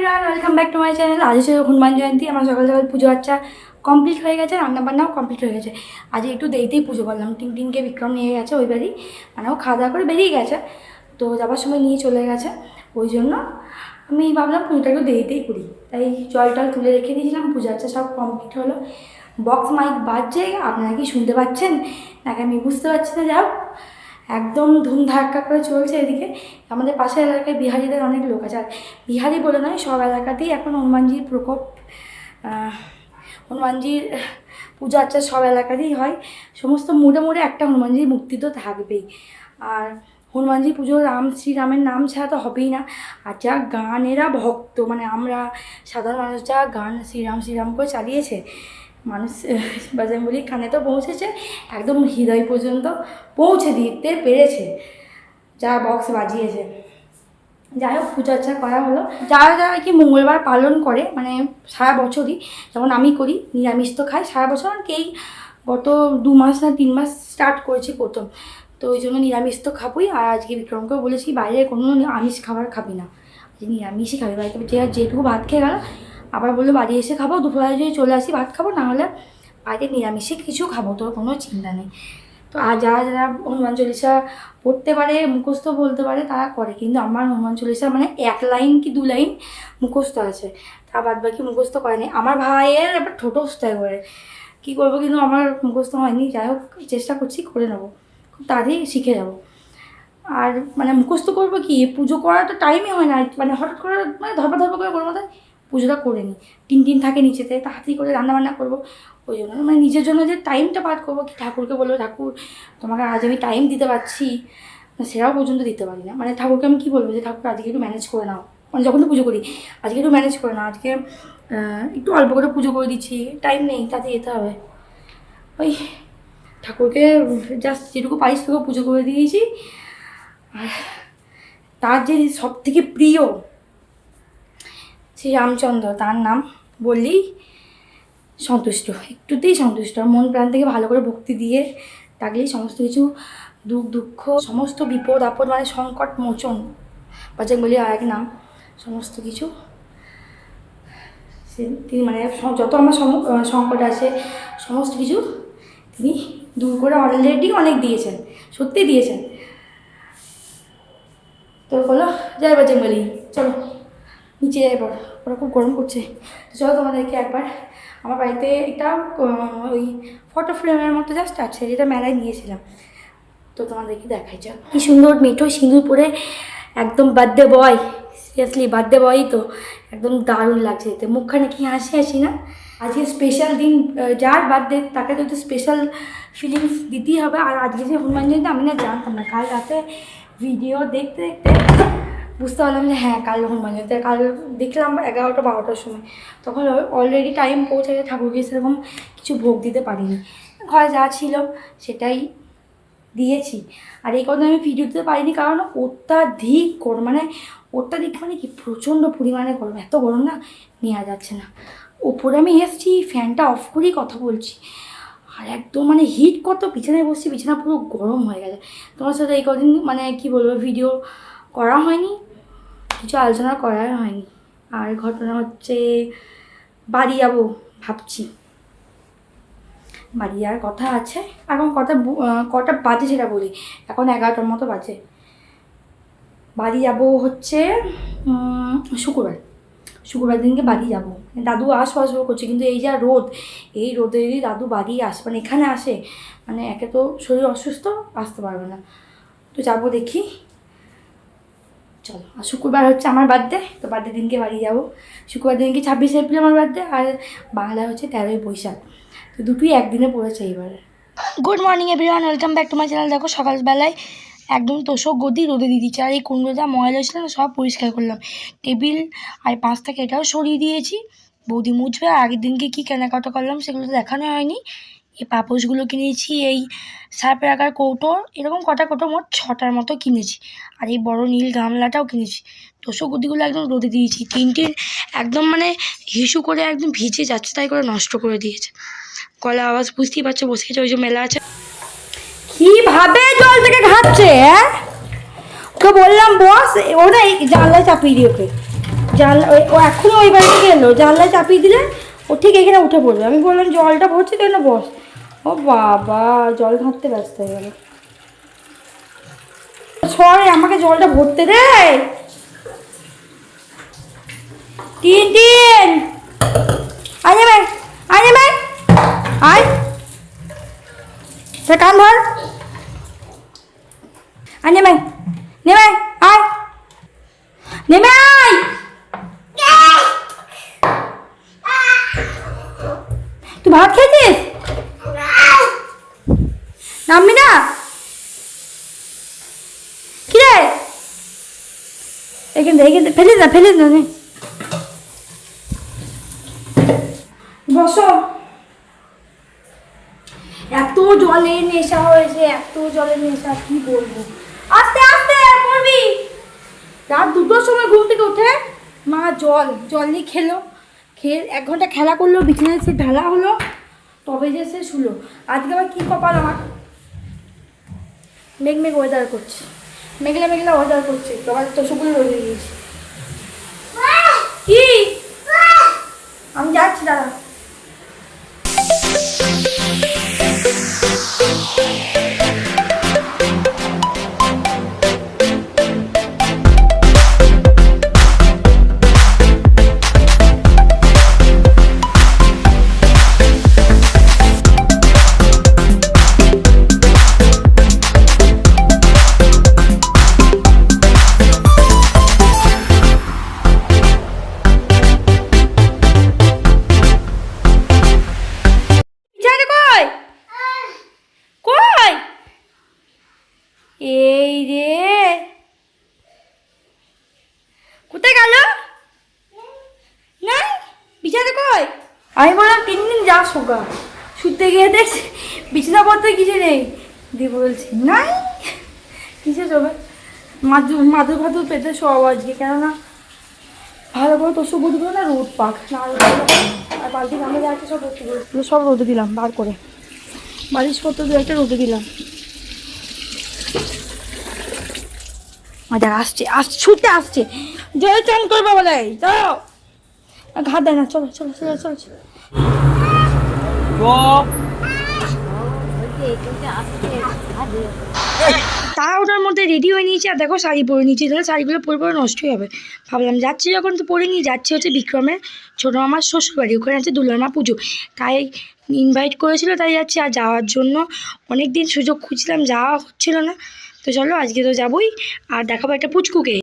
Everyone welcome back to my channel আজ হচ্ছে হনুমান জয়ন্তী, আমার সকাল সকাল পুজো আচ্ছা কমপ্লিট হয়ে গেছে, রান্নাবান্নাও কমপ্লিট হয়ে গেছে। আজ একটু দেরিতেই পুজো করলাম টিন টিনকে বিক্রম নিয়ে গেছে ওই বাড়ি মানে ও খাওয়া দাওয়া করে বেরিয়ে গেছে, তো যাবার সময় নিয়ে চলে গেছে, ওই জন্য আমি ভাবলাম পুজোটা একটু দেরিতেই করি। তাই জল টল তুলে রেখে দিয়েছিলাম, পুজো আচ্ছা সব কমপ্লিট হলো। বক্স মাইক বাজছে, আপনারা কি শুনতে পাচ্ছেন? নাকি আমি বুঝতে পারছি না যাও একদম ধুমধাক্কা করে চলছে এদিকে। আমাদের পাশের এলাকায় বিহারিদের অনেক লোক আছে। আর বিহারি বলে নয়, সব এলাকাতেই এখন হনুমানজির প্রকোপ হনুমানজির পূজা আর্চা সব এলাকাতেই হয়। সমস্ত মোড়ে মোড়ে একটা হনুমানজির মূর্তি তো থাকবেই। আর হনুমানজি পুজো রাম, শ্রীরামের নাম ছাড়া তো হবেই না। আর যা গানেরা ভক্ত মানে আমরা সাধারণ মানুষ যা গান শ্রীরাম শ্রীরাম করে চালিয়েছে মানুষ, বাজার বলি কানে তো পৌঁছেছে, একদম হৃদয় পর্যন্ত পৌঁছে দিতে পেরেছে, যা বক্স বাজিয়েছে। যাই হোক, পূজা আর্চা করা হলো। যারা যারা কি মঙ্গলবার পালন করে মানে সারা বছরই, যেমন আমি করি, নিরামিষ তো খাই, সারা বছর আর কি গত দু মাস না তিন মাস স্টার্ট করেছি প্রথম। তো ওই জন্য নিরামিষ তো খাবোই, আর আজকে বিক্রমকে বলেছি, বাইরে কোনো আমিষ খাবার খাবি না। নিরামিষই খাবি, বাড়িতে যেটুকু ভাত খেয়ে গেল আবার বলল, বাড়ি এসে খাব দুপুরে যদি চলে আসি ভাত খাব, নাহলে বাইরে নিরামিষে কিছু খাব, তোর কোনো চিন্তা নেই। তো আর যারা যারা হনুমান চল্লিশা পড়তে পারে, মুখস্থ বলতে পারে, তারা করে। কিন্তু আমার হনুমান চল্লিশা মানে এক লাইন কি দু লাইন মুখস্থ আছে, তা বাদ বাকি মুখস্থ করেনি আমার ভাইয়ের এবার ঠোঁটস্থ করে। কী করব কিন্তু আমার মুখস্থ হয়নি, যাই হোক, চেষ্টা করছি, করে নেব। খুব তাড়াতাড়ি শিখে যাব। আর মানে মুখস্থ করব কি? পুজো করার তো টাইমই হয় না মানে হঠাৎ করে মানে ধরপা ধরপা করে করব তাই পুজোটা করে নিই। তিন দিন থাকে নিচেতে, তাড়াতাড়ি করে রান্নাবান্না করব। ওই জন্য মানে নিজের জন্য যে টাইমটা পার করব, কি ঠাকুরকে বলব, ঠাকুর, তোমাকে আজ আমি টাইম দিতে পারছি। না সেটাও পর্যন্ত দিতে পারি না। মানে ঠাকুরকে আমি কী বলব যে ঠাকুর আজকে একটু ম্যানেজ করে নাও। মানে যখন তো পুজো করি, আজকে একটু ম্যানেজ করে নাও। আজকে একটু অল্প করে পুজো করে দিচ্ছি। টাইম নেই, তাতে যেতে হবে। ওই, ঠাকুরকে জাস্ট যেটুকু পারিস তোকে পুজো করে দিয়েছি। আর তার যে সব থেকে প্রিয় শ্রী রামচন্দ্র তার নাম বললেই সন্তুষ্ট। একটুতেই সন্তুষ্ট। মন প্রাণ থেকে ভালো করে ভক্তি দিয়ে ডাকলেই সমস্ত কিছু দুঃখ দুঃখ, সমস্ত বিপদ, আপদ মানে সংকট, মোচন বাজাক বলি আর এক নাম, সমস্ত কিছু তিনি মানে যত আমার সংকট আছে, সমস্ত কিছু তিনি দূর করে অলরেডি অনেক দিয়েছেন সত্যি দিয়েছেন। তো বলো যাই বাজে বলি, চলো। নিচে যাই পর ওরা খুব গরম করছে। চলো তোমাদেরকে একবার আমার বাড়িতে আহ, ওই ফটো ফ্রেমের মতো জাস্ট আছে যেটা মেলায় নিয়েছিলাম। তো তোমাদেরকে দেখাই যাও কি সুন্দর মেঠো সিঁদুর পরে একদম বার্থডে বয় সিরিয়াসলি বার্থডে বয়ই তো একদম দারুণ লাগছে এতে মুখখানে কি হাসি হাসি না? আজকে স্পেশাল দিন যার বার্থডে তাকে তো একটু স্পেশাল ফিলিংস দিতেই হবে। আর আজকে যে হনুমান জয়ন্তী আমি না জানতাম না। কাল রাতে ভিডিও দেখতে দেখতে বুঝতে পারলাম যে হ্যাঁ কাল জয়ন্তী আর কাল দেখলাম এগারোটা বারোটার সময়। তখন অলরেডি টাইম পৌঁছে গেছে, ঠাকুরকে সেরকম কিছু ভোগ দিতে পারিনি। ঘরে যা ছিল সেটাই দিয়েছি। আর এই কথা আমি ভিডিও দিতে পারিনি, কারণ অত্যাধিক গরম মানে অত্যাধিক মানে কি, প্রচণ্ড পরিমাণে গরম, এত গরম না নেওয়া যাচ্ছে না। ওপরে আমি এসছি, ফ্যানটা অফ করেই কথা বলছি। আর একদম মানে হিট কত বিছানায় বসছি, বিছানা পুরো গরম হয়ে গেছে। তোমার সাথে এই কদিন মানে কি বলব ভিডিও করা হয়নি। কিছু আলোচনা করা হয়নি। আর ঘটনা হচ্ছে বাড়ি যাব ভাবছি। বাড়ি যাওয়ার কথা আছে। এখন আহ, কটা বাজে সেটা বলি। এখন এগারোটার মতো বাজে। বাড়ি যাব হচ্ছে শুক্রবার। শুক্রবার দিনকে বাড়ি যাব। দাদু আসব আসব করছে কিন্তু এই যা রোদ এই রোদে যদি দাদু বাড়ি আস মানে এখানে আসে মানে একে তো শরীর অসুস্থ আসতে পারবে না। তো যাব দেখি। চলো, আর শুক্রবার হচ্ছে আমার বার্থডে তো বার্থডে দিনকে বাড়ি যাব। শুক্রবার দিনকে ছাব্বিশে এপ্রিল আমার বার্থডে আর বাংলা হচ্ছে তেরোই বৈশাখ। তো দুটোই একদিনে পড়েছে এইবার good morning everyone welcome back to my channel দেখো, সকালবেলায় একদম তোষক গদি রোদে দিয়ে দিচ্ছি আর এই কুমড়ো যা ময়লা ছিল সব পরিষ্কার করলাম। টেবিল আর পাঁচ থেকে এটাও সরিয়ে দিয়েছি। বৌদি মুছবে আগের দিনকে কী কেনাকাটা করলাম, সেগুলো তো দেখানো হয়নি। এই পাপোশগুলো কিনেছি এই সার্ফের আকার কৌটো, এরকম কটা কৌটো মোট ছটার মতো কিনেছি। আর এই বড় নীল গামলাটাও কিনেছি। তোষক গদিগুলো একদম রোদে দিয়েছি। তিনটির একদম মানে হিসু করে একদম ভিজে যাচ্ছে, তাই করে নষ্ট করে দিয়েছে। গলা আওয়াজ বুঝতেই পারছ, বসে গেছে, ওই যে মেলা আছে। কীভাবে জল থেকে ঘাটছে হ্যাঁ? ওকে বললাম, বস, ও জানলায় চাপিয়ে দিই ওকে। জানলা, ও এখনই ওই বাড়ি থেকে এলো জানলায় চাপিয়ে দিলে ও ঠিক এখানে উঠে পড়বে। আমি বললাম, জলটা ভরছি তো না বস? ও বাবা, জল ঘাঁটতে ব্যস্ত হয়ে গেল। সরে আমাকে জলটা ভরতে দে। তিন তিন। আয় যাবে আয় যাবে আয়। সে কান ধর। আয় নেমে আয়। নেমে আয় ভাত খেয়েছিস? নামবি না? কি রে এখান থেকে এখান থেকে ফেলিস না ফেলিস না। বসো। এত জলের নেশা হয়েছে, এত জলের নেশা, কি বলব? আস্তে আস্তে, পড়বি। রাত দুটোর সময় ঘুম থেকে উঠে মা জল জল নিয়ে খেলো। খেয়ে এক ঘণ্টা খেলা করল বিছানায় সে ঢালা হলো তবে যে সে শুলো। আজকে আবার কী কপাল আমার? মেঘ মেঘ ওয়েদার করছে। মেঘলা মেঘলা ওয়েদার করছে। তোমার চশুগুলো রয়ে গিয়েছে। কি? আমি যাচ্ছি দাদা এই রে। কোথায় গেল? না বিছানা কই? আমি বললাম তিন দিন যা শোকা শুতে গিয়ে দেখছি বিছানা পড়তে কিছু নেই। দিয়ে বলছি, নাই? কিসে যাবে মাদুর মাদুর ফাদুর পেতে সব আজকে, কেননা ভালো করে তোর সব বুধগুলো না রোদ পাক, না আর বালতি গামলা যা আছে সব রোদে সব রোদে দিলাম, বার করে। বালিশ পত্র দু একটা রোদে দিলাম। আচ্ছা আসছে আসছে ছুটতে আসছে। জয় চান করবে বলে। চলো ঘাট দেয় না চলো চলো চলো চলো চলো। তারা ওটার মধ্যে রেডি হয়ে নিয়েছে আর দেখো শাড়ি পরে নিয়েছি। তাহলে শাড়িগুলো পরে পরে নষ্টই হবে ভাবলাম যাচ্ছি যখন তো পরে নিয়ে যাচ্ছি হচ্ছে বিক্রমের ছোটো মামার শ্বশুরবাড়ি। ওখানে আছে দুলার মা পুজো। তাই ইনভাইট করেছিল তাই যাচ্ছি। আর যাওয়ার জন্য অনেক দিন সুযোগ খুঁজছিলাম যাওয়া হচ্ছিল না। তো চলো আজকে তো যাবোই। আর দেখাবো একটা পুচকুকে।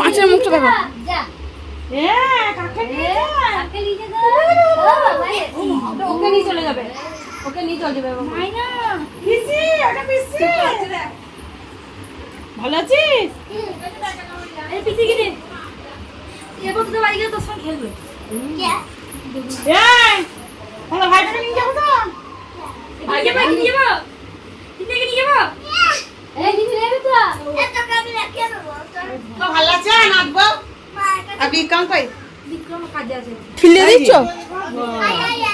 পাঁচের মুখটা দেখো নিয়ে চলে যাবে। ওকে নিয়ে চলে যাবে ভালো আছিস? এই পিসি কিনে এবার তো গেলে তোর সঙ্গে খেলবে। এই ভাইটাকে নিয়ে যাব তো? নিয়ে যাব? নিয়ে যাব? কিনে নিয়ে যাব তো। ভালো আছে নাচবো? আর বিক্রম কই? বিক্রম কাজে আছে। ফিলে দিচ্ছ? আর বিশু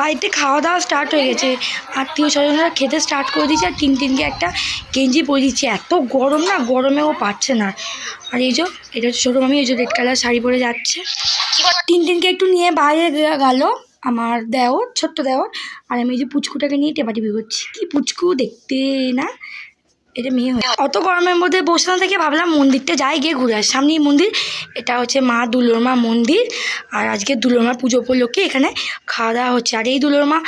বাড়িতে খাওয়া দাওয়া স্টার্ট হয়ে গেছে। আত্মীয় স্বজনরা খেতে স্টার্ট করে দিয়েছে আর তিন তিনকে একটা গেঞ্জি পরে দিচ্ছে। এত গরম না গরমে ও পাচ্ছে না। আর এই যে এটা হচ্ছে ছোটো মামি এই যে রেড কালার শাড়ি পরে যাচ্ছে। তিন তিনকে একটু নিয়ে বাইরে গেল আমার দেওর ছোট্ট দেওর। আর আমি এই যে পুচকুটাকে নিয়ে টেপাটিপি করছি। কি পুচকু দেখতে না? এটা মেয়ে হয়ে অত গরমের মধ্যে বসে না থেকে ভাবলাম মন্দিরটা যাই গিয়ে ঘুরে আসি। সামনেই মন্দির, এটা হচ্ছে মা দুলোরমা মন্দির। আর আজকে দুলোরমা পুজো উপলক্ষে এখানে খাওয়া দাওয়া হচ্ছে। আর এই দুলোরমা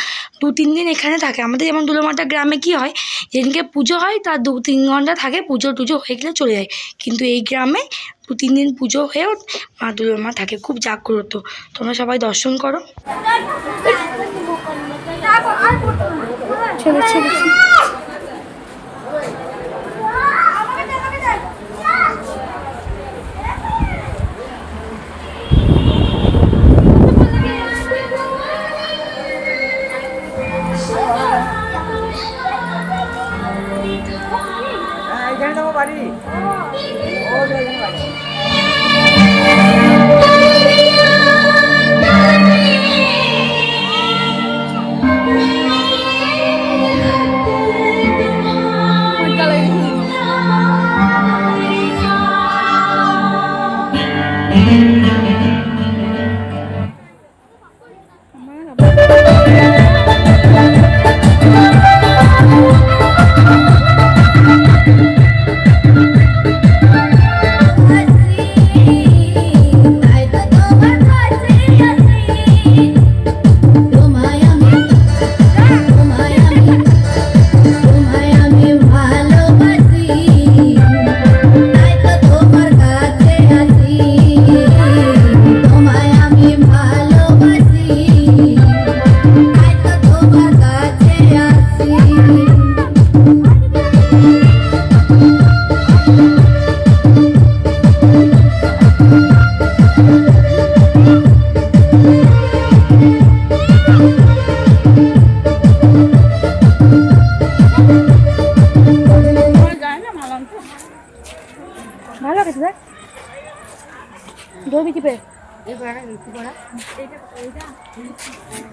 দু তিন দিন এখানে থাকে। আমাদের যেমন দুলোরমাটা গ্রামে কি হয়, যেদিনকে পুজো হয় তার দু তিন ঘণ্টা থাকে পুজো টুজো হয়ে গেলে চলে যায়। কিন্তু এই গ্রামে দু তিন দিন পুজো হয়েও মা দুলোরমা থাকে। খুব জাগ্রত। তোমরা সবাই দর্শন করো। ছেলে ছেলে জয়নামা বাড়ি ও জয়নামা বাড়ি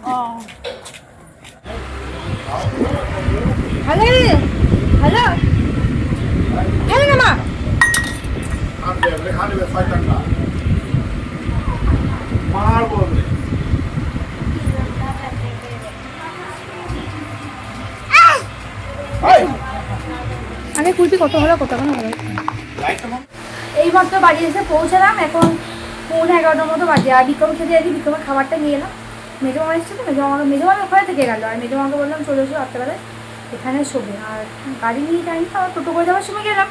ও। লাগে ভালো। ভালো না মা। আগে কুলপি কত হলো কত হলো এই মাত্র বাড়ি এসে পৌঁছালাম এখন পৌনে এগারোটার মতো বাজে। আর বিক্রম খেতে যাচ্ছি বিক্রমের খাবারটা নিয়ে এলাম। মেজো মামা এসছে তো মেজো মামাকে মেজো ওখানে থেকে গেল। আর মেজো বললাম, চলে এসো রাত্রেবেলায়, এখানে শোবে। আর গাড়ি নিয়ে যাইনি আবার টোটো করে যাওয়ার সময় গেলাম।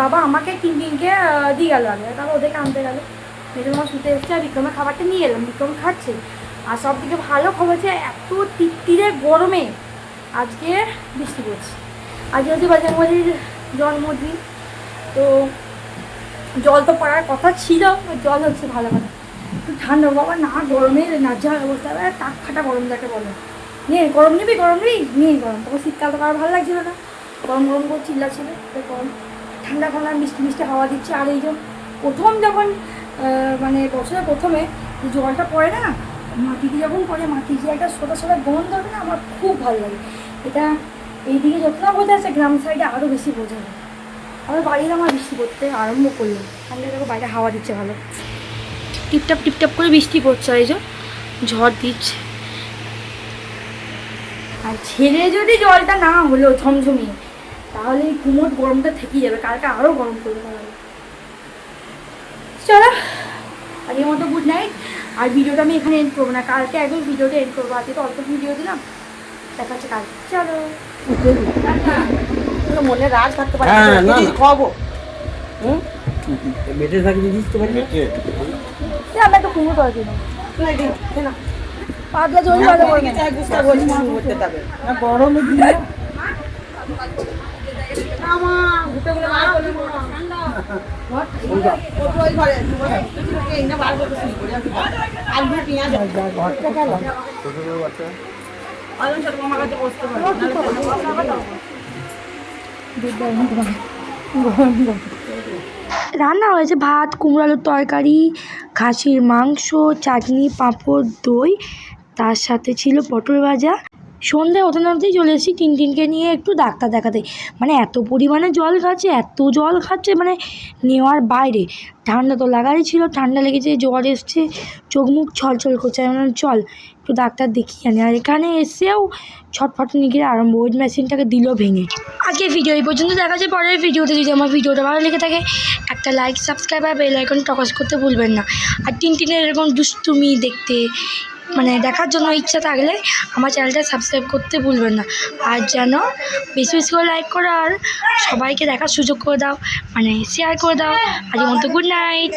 বাবা আমাকে টিনটিনকে দিয়ে গেল আগে। তারপর ওদেরকে আনতে গেলো। মেজো মামা শুতে এসছে, আর বিক্রমের খাবারটা নিয়ে এলাম। বিক্রম খাচ্ছে। আর সব থেকে ভালো খবর হচ্ছে, এত টিকটিরে গরমে আজকে বৃষ্টি পড়ছে। আজকে হচ্ছে বাজারবাড়ির জন্মদিন, তো জল তো পড়ার কথা ছিল জল হচ্ছে ভালো একটু ঠান্ডা বাবা, না গরমে নাজেহাল অবস্থা, এবার টাক ফাটা গরম যাকে বলে। নিয়ে গরম নিবি গরম নিবি? নিয়ে গরম। তখন শীতকাল তো কারও ভালো লাগছিল না। গরম গরম করে চিল্লা ছিল তো গরম। ঠান্ডা ঠান্ডা মিষ্টি মিষ্টি হাওয়া দিচ্ছে, আর এই যে প্রথম যখন মানে বছরের প্রথমে যে জলটা পড়ে না, মাটিতে যখন পড়ে মাটি যে একটা সোটা সোটা গন্ধ হবে না, আমার খুব ভালো লাগে। এটা এইদিকে যত না বোঝা যাচ্ছে গ্রাম সাইডে আরও বেশি বোঝা যায়। আমার বাড়ির আমার বৃষ্টি পড়তে আরম্ভ করল। ঠান্ডা দেখো বাইরে হাওয়া দিচ্ছে ভালো। টিপটাপ টিপটাপ করে বৃষ্টি পড়ছে আর এই যে ঝড় দিচ্ছে। আর ছেড়ে যদি জলটা না হলো ঝমঝমিয়ে তাহলে এই কুমোট গরমটা থেকেই যাবে। কালকে আরও গরম করবে তাহলে চলো আজকের মতো গুড নাইট আর ভিডিওটা আমি এখানে এন্ড করব না। কালকে একদম ভিডিওটা এন্ড করব। আজকে তো অল্প ভিডিও দিলাম। দেখা হচ্ছে কালকে। চলো। মনে রাগ থাকতে পারে হ্যাঁ, না, না। খাওয়াবো হুম? বেটে থাকলে দিস তো পারি আমরা একটু কুমড়ো তরকারি না না। পাতলা জল ভালো করে চাই গুস্তা বলছি শুরু করতে তবে। না গরমে দিলে আলু পেঁয়াজ আলু সব আমার কাছে বসতে পারে। রান্না হয়েছে ভাত কুমড়ালোর তরকারি, খাসির মাংস, চাটনি, পাঁপড়, দই, তার সাথে ছিল পটল ভাজা। সন্ধে হতে হতেই চলে এসেছি। টিনটিনকে নিয়ে একটু ডাক্তার দেখাতে। মানে এত পরিমাণে জল খাচ্ছে এত জল খাচ্ছে মানে নেওয়ার বাইরে। ঠান্ডা তো লাগারই ছিল ঠান্ডা লেগেছে জ্বর এসছে চোখ মুখ ছলছল করছে। বললাম, চল একটু ডাক্তার দেখিয়ে আনি। আর এখানে এসেও ছটফট নিয়ে আরম্ভ। ওই মেশিনটাকে দিল ভেঙে। আজকে ভিডিও এই পর্যন্ত। দেখা যাচ্ছে পরের ভিডিওতে যদি আমার ভিডিওটা ভালো লেগে থাকে একটা লাইক সাবস্ক্রাইব আর বেল আইকন টকস করতে ভুলবেন না। আর টিনটিনের এরকম দুষ্টুমি দেখতে মানে দেখার জন্য ইচ্ছা থাকলে আমার চ্যানেলটা সাবস্ক্রাইব করতে ভুলবেন না। আর যেন বেশি বেশি করে লাইক করো আর সবাইকে দেখার সুযোগ করে দাও মানে শেয়ার করে দাও। আজকের মতো গুড নাইট